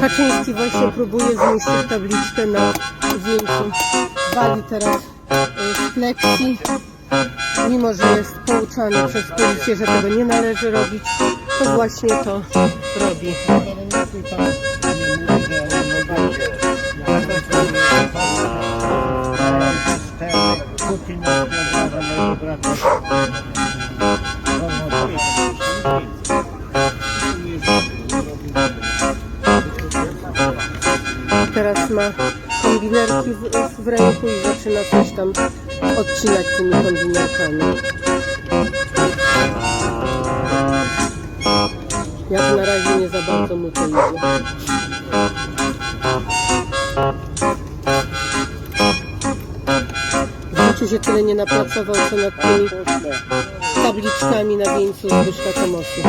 Kaczyński właśnie próbuje zmieścić tabliczkę na zdjęciu. Wali teraz y, z plexi. Mimo, że jest pouczany przez policję, że tego nie należy robić, to właśnie to robi. Brata. Teraz ma kombinerki w, w ręku i zaczyna coś tam odcinać tymi kombinerkami. Jak na razie nie za bardzo mu to idzie. W życiu się tyle nie napracował, co nad tymi tabliczkami na wieńcu Zbyszka Tomosy.